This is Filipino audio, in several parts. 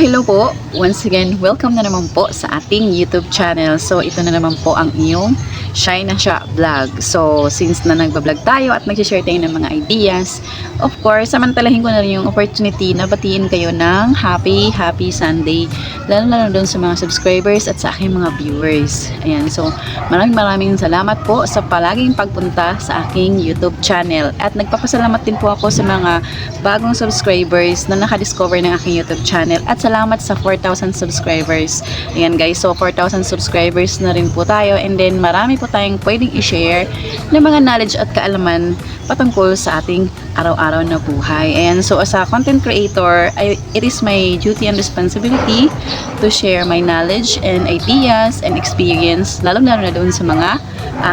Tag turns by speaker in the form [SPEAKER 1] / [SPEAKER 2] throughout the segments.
[SPEAKER 1] Hello po! Once again, welcome na naman po sa ating YouTube channel. So, ito na naman po ang iyong Shine na Siya Vlog. So, since na nagbablog tayo at nag-share tayo ng mga ideas, of course, samantalahin ko na rin yung opportunity na batiin kayo ng happy, happy Sunday. Lalo-lalo doon sa mga subscribers at sa aking mga viewers. Ayan, so, maraming maraming salamat po sa palaging pagpunta sa aking YouTube channel. At nagpapasalamat din po ako sa mga bagong subscribers na nakadiscover ng aking YouTube channel. At salamat sa 4,000 subscribers. Ayan guys, so 4,000 subscribers na rin po tayo. And then marami po tayong pwedeng i-share ng mga knowledge at kaalaman patungkol sa ating araw-araw na buhay. And so as a content creator, I, it is my duty and responsibility to share my knowledge and ideas and experience, lalong-lalo na doon sa mga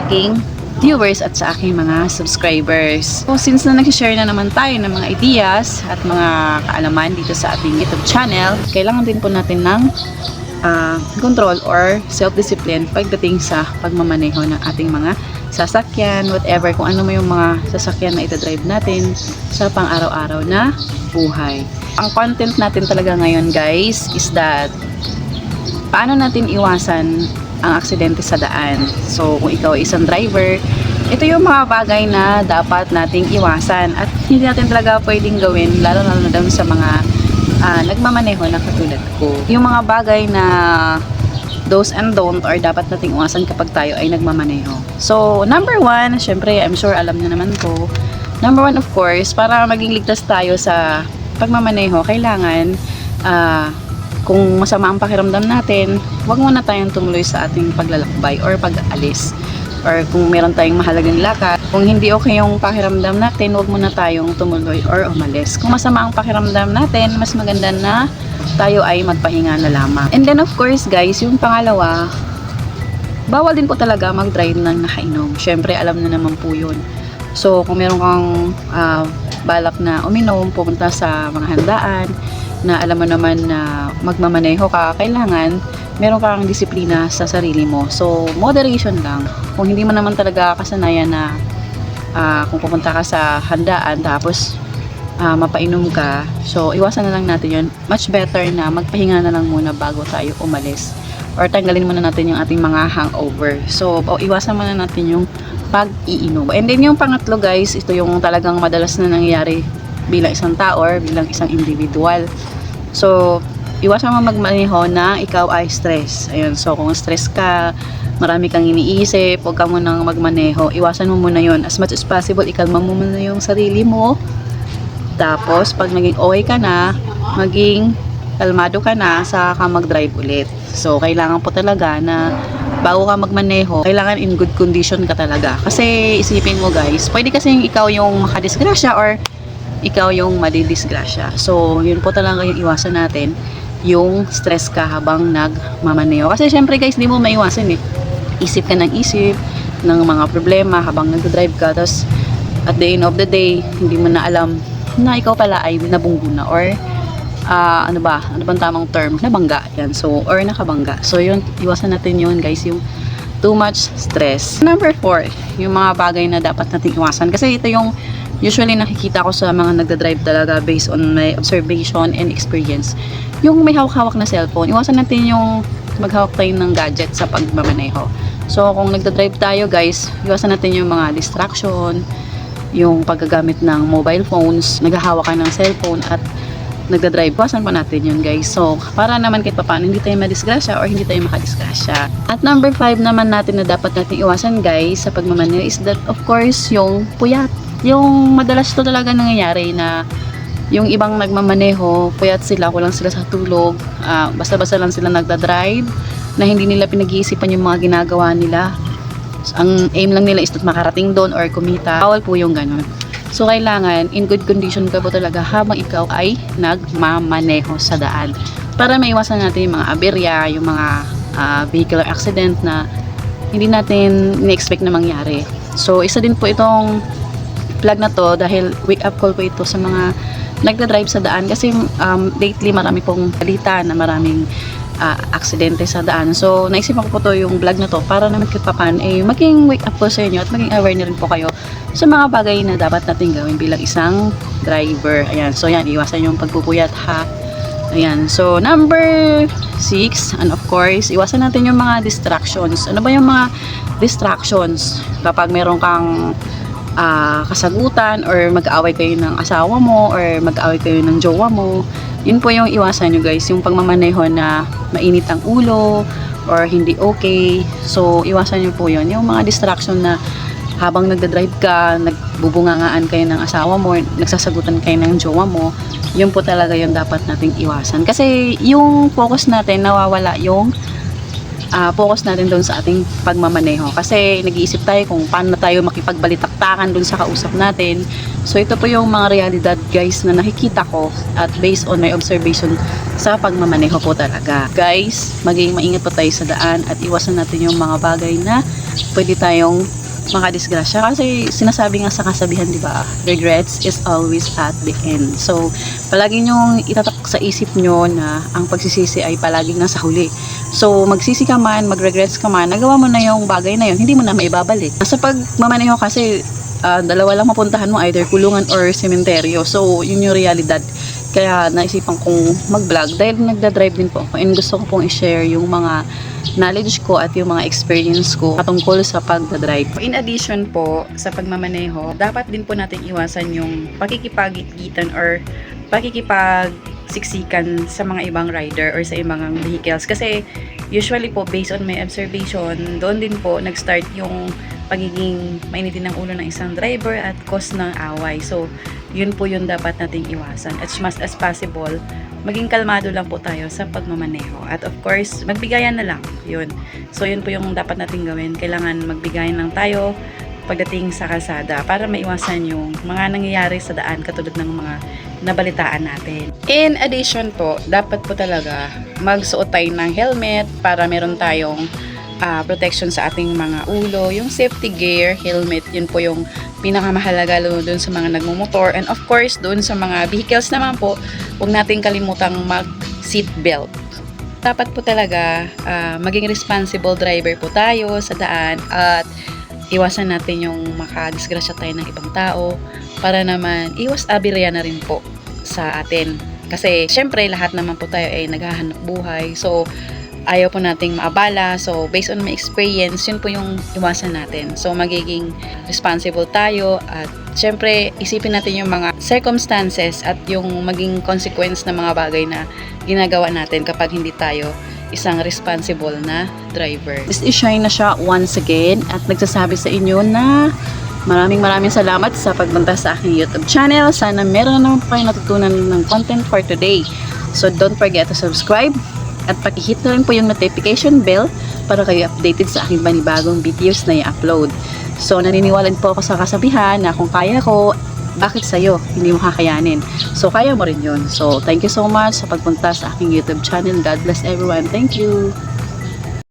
[SPEAKER 1] aking viewers at sa aking mga subscribers. So, since na nag-share na naman tayo ng mga ideas at mga kaalaman dito sa ating YouTube channel, kailangan din po natin ng ah, control or self-discipline pagdating sa pagmamaneho ng ating mga sasakyan, whatever, kung ano mo yung mga sasakyan na itadrive natin sa pang-araw-araw na buhay. Ang content natin talaga ngayon guys is that paano natin iwasan ang aksidente sa daan. So, kung ikaw ay isang driver, ito yung mga bagay na dapat nating iwasan at hindi natin talaga pwedeng gawin, lalo-lalo na doon sa mga ah, nagmamaneho na katulad ko. Yung mga bagay na do's and don't or dapat nating iwasan kapag tayo ay nagmamaneho. So, number one, syempre, I'm sure alam na naman ko. Number one, of course, para maging ligtas tayo sa pagmamaneho, kailangan ah, kung masama ang pakiramdam natin, huwag muna tayong tumuloy sa ating paglalakbay or pag-alis. Or kung meron tayong mahalagang lakad, kung hindi okay yung pakiramdam natin, huwag muna tayong tumuloy or umalis. Kung masama ang pakiramdam natin, mas maganda na tayo ay magpahinga na lamang. And then of course guys, yung pangalawa, bawal din po talaga mag-drive ng nakainom. Syempre, alam na naman po yun. So, kung meron kang ah, balak na uminom, pumunta sa mga handaan, na alam mo naman na magmamaneho ka, kailangan meron kang disiplina sa sarili mo. So, moderation lang. Kung hindi mo naman talaga kasanayan na ah, kung pupunta ka sa handaan tapos ah, mapainom ka, so iwasan na lang natin yun. Much better na magpahinga na lang muna bago tayo umalis. Or tanggalin muna natin yung ating mga hangover. So, o, iwasan muna natin yung pag-iinom. And then yung pangatlo guys, ito yung talagang madalas na nangyayari bilang isang tao or bilang isang individual. So, iwasan mo magmaneho na ikaw ay stress. Ayun, so kung stress ka, marami kang iniisip, huwag ka munang magmaneho, iwasan mo muna yon As much as possible, ikalma mo muna yung sarili mo. Tapos, pag naging okay ka na, maging kalmado ka na, sa ka mag-drive ulit. So, kailangan po talaga na bago ka magmaneho, kailangan in good condition ka talaga. Kasi isipin mo guys, pwede kasing ikaw yung makadisgrasya or ikaw yung madidisgrasya. So, yun po talaga yung iwasan natin, yung stress ka habang nagmamaneho. Kasi syempre guys, hindi mo maiwasan eh. Isip ka ng isip ng mga problema habang nagdadrive ka. Tapos, at the end of the day, hindi mo na alam na ikaw pala ay nabunggo na or ah, ano ba, ano bang tamang term? Nabangga yan. So, or nakabangga. So, yun, iwasan natin yun guys, yung too much stress. Number four, yung mga bagay na dapat natin iwasan. Kasi ito yung usually nakikita ko sa mga nagda-drive talaga based on my observation and experience. Yung may hawak-hawak na cellphone, iwasan natin yung maghawak tayo ng gadget sa pagmamaneho. So, kung nagda-drive tayo guys, iwasan natin yung mga distraction, yung paggagamit ng mobile phones, naghahawak ng cellphone at nagda-drive, iwasan pa natin yun guys. So, para naman kahit paano hindi tayo madisgrasya or hindi tayo makadisgrasya. At number 5 naman natin na dapat natin iwasan guys sa pagmamaneho is that of course yung puyat. Yung madalas to talaga nangyayari na yung ibang nagmamaneho, puyat sila, kulang sila sa tulog, ah, basta-basta lang sila nagda-drive, na hindi nila pinag-iisipan yung mga ginagawa nila. Ang aim lang nila is makarating doon or kumita. Bawal po yung ganun. So, kailangan, in good condition ka po talaga habang ikaw ay nagmamaneho sa daan. Para maiwasan natin yung mga aberya, yung mga ah, vehicular accident na hindi natin ni-expect na mangyari. So, isa din po itong vlog na to dahil wake up call po ito sa mga nagda-drive sa daan kasi um, lately marami pong balita na maraming ah, aksidente sa daan. So, naisipan ko po to yung vlog na to para naman kahit papan eh, maging wake up po sa inyo at maging aware na rin po kayo sa mga bagay na dapat natin gawin bilang isang driver. Ayan, so yan, iwasan yung pagpupuyat ha. Ayan. So, number six, and of course, iwasan natin yung mga distractions. Ano ba yung mga distractions? Kapag meron kang ah, kasagutan or mag-aaway kayo ng asawa mo or mag-aaway kayo ng jowa mo, yun po yung iwasan nyo guys. Yung pagmamaneho na mainit ang ulo or hindi okay. So, iwasan nyo po yun. Yung mga distraction na habang nagda-drive ka, nagbubungangaan kayo ng asawa mo, nagsasagutan kayo ng jowa mo, yun po talaga yung dapat nating iwasan. Kasi yung focus natin, nawawala yung ah, focus natin doon sa ating pagmamaneho. Kasi nag-iisip tayo kung paano tayo makipagbalitaktakan doon sa kausap natin. So ito po yung mga realidad guys na nakikita ko at based on my observation sa pagmamaneho po talaga. Guys, maging maingat po tayo sa daan at iwasan natin yung mga bagay na pwede tayong makadisgrasya kasi sinasabi nga sa kasabihan di ba regrets is always at the end. So palagi nyong itatak sa isip nyo na ang pagsisisi ay palaging nasa huli. So magsisi ka man magregrets ka man nagawa mo na yung bagay na yun hindi mo na maibabalik. Sa pagmamaneho kasi ah, dalawa lang mapuntahan mo either kulungan or sementeryo. So yun yung realidad kaya naisipan kong mag-vlog dahil nagda-drive din po ako and gusto ko pong i-share yung mga knowledge ko at yung mga experience ko patungkol sa pagdadrive. In addition po sa pagmamaneho, dapat din po natin iwasan yung pakikipag-itan or pakikipag-siksikan sa mga ibang rider or sa ibang vehicles kasi usually po based on my observation, doon din po nag-start yung pagiging mainitin ng ulo ng isang driver at cause ng away. So, yun po yung dapat nating iwasan. As much as possible, maging kalmado lang po tayo sa pagmamaneho. At of course, magbigayan na lang. Yun. So, yun po yung dapat nating gawin. Kailangan magbigayan lang tayo pagdating sa kalsada para maiwasan yung mga nangyayari sa daan katulad ng mga nabalitaan natin. In addition po, dapat po talaga magsuot tayo ng helmet para meron tayong ah, protection sa ating mga ulo. Yung safety gear, helmet, yun po yung pinakamahalaga lalo dun sa mga nagmumotor. And of course, dun sa mga vehicles naman po, huwag nating kalimutang mag seat belt. Dapat po talaga ah, maging responsible driver po tayo sa daan at iwasan natin yung makadisgrasya tayo ng ibang tao para naman iwas aberya na rin po sa atin. Kasi syempre lahat naman po tayo ay naghahanap buhay. So ayaw po nating maabala. So, based on my experience, yun po yung iwasan natin. So, magiging responsible tayo at syempre, isipin natin yung mga circumstances at yung maging consequence ng mga bagay na ginagawa natin kapag hindi tayo isang responsible na driver. This is Shine na siya once again at nagsasabi sa inyo na maraming maraming salamat sa pagpunta sa aking YouTube channel. Sana meron na naman po kayo natutunan ng content for today. So don't forget to subscribe at pakihit na rin po yung notification bell para kayo updated sa aking panibagong videos na i-upload. So naniniwala din po ako sa kasabihan na kung kaya ko, bakit sa'yo hindi mo kakayanin? So kaya mo rin yun. So thank you so much sa pagpunta sa aking YouTube channel. God bless everyone. Thank you!